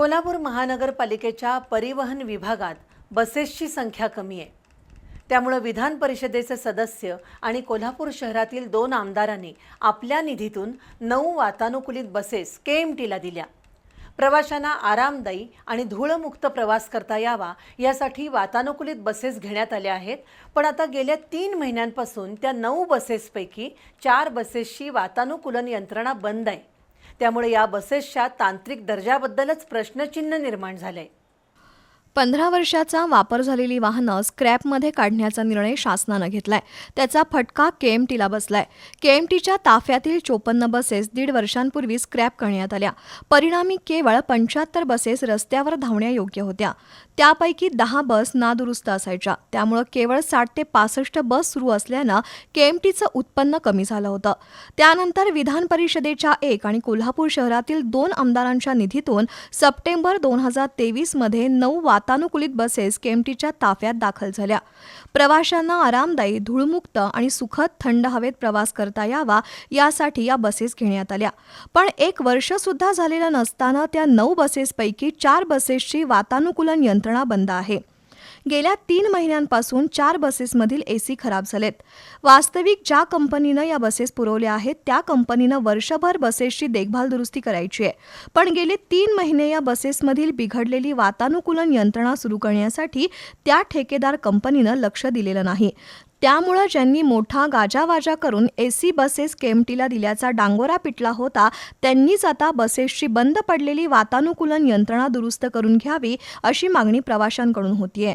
कोल्हापूर महानगरपालिकेच्या परिवहन विभागात बसेसची संख्या कमी आहे. त्यामुळं विधान परिषदेचे सदस्य आणि कोल्हापूर शहरातील दोन आमदारांनी आपल्या निधीतून नऊ वातानुकूलित बसेस के एम टीला दिल्या. प्रवाशांना आरामदायी आणि धूळमुक्त प्रवास करता यावा यासाठी वातानुकूलित बसेस घेण्यात आल्या आहेत. पण आता गेल्या तीन महिन्यांपासून त्या नऊ बसेसपैकी चार बसेसची वातानुकूलन यंत्रणा बंद आहे. त्यामुळे या बसेसच्या तांत्रिक दर्जाबद्दलच प्रश्नचिन्ह निर्माण झालंय. पंधरा वर्षाचा वापर झालेली वाहनं स्क्रॅपमध्ये काढण्याचा निर्णय शासनानं घेतलाय. त्याचा फटका केएमटीला बसलाय. केएमटीच्या ताफ्यातील चोपन्न बसेस दीड वर्षांपूर्वी स्क्रॅप करण्यात आल्या. परिणामी केवळ पंच्याहत्तर बसेस रस्त्यावर धावण्यायोग्य होत्या. त्यापैकी दहा बस नादुरुस्त असायच्या. त्यामुळं केवळ साठ ते पासष्ट बस सुरू असल्यानं केएमटीचं उत्पन्न कमी झालं होतं. त्यानंतर विधान परिषदेच्या एक आणि कोल्हापूर शहरातील दोन आमदारांच्या निधीतून सप्टेंबर दोन हजार तेवीसमध्ये नऊ वातानुकूलित बसेस केमटीच्या ताफ्यात दाखल झाल्या. प्रवाशांना आरामदायी धूळमुक्त आणि सुखद थंड हवेत प्रवास करता यावा यासाठी या बसेस घेण्यात आल्या. पण एक वर्ष सुद्धा झालेलं नसताना त्या नऊ बसेसपैकी चार बसेसची वातानुकूलन यंत्रणा बंद आहे. गेल्या तीन महिन्यांपासून चार बसेसमधील एसी खराब झालेत. वास्तविक ज्या कंपनीनं या बसेस पुरवल्या आहेत त्या कंपनीनं वर्षभर बसेसची देखभाल दुरुस्ती करायची आहे. पण गेले तीन महिने या बसेसमधील बिघडलेली वातानुकूलन यंत्रणा सुरू करण्यासाठी त्या ठेकेदार कंपनीनं लक्ष दिलेलं नाही. त्यामुळं ज्यांनी मोठा गाजावाजा करून एसी बसेस केमटीला दिल्याचा डांगोरा पिटला होता त्यांनीच आता बसेसची बंद पडलेली वातानुकूलन यंत्रणा दुरुस्त करून घ्यावी अशी मागणी प्रवाशांकडून होतीये.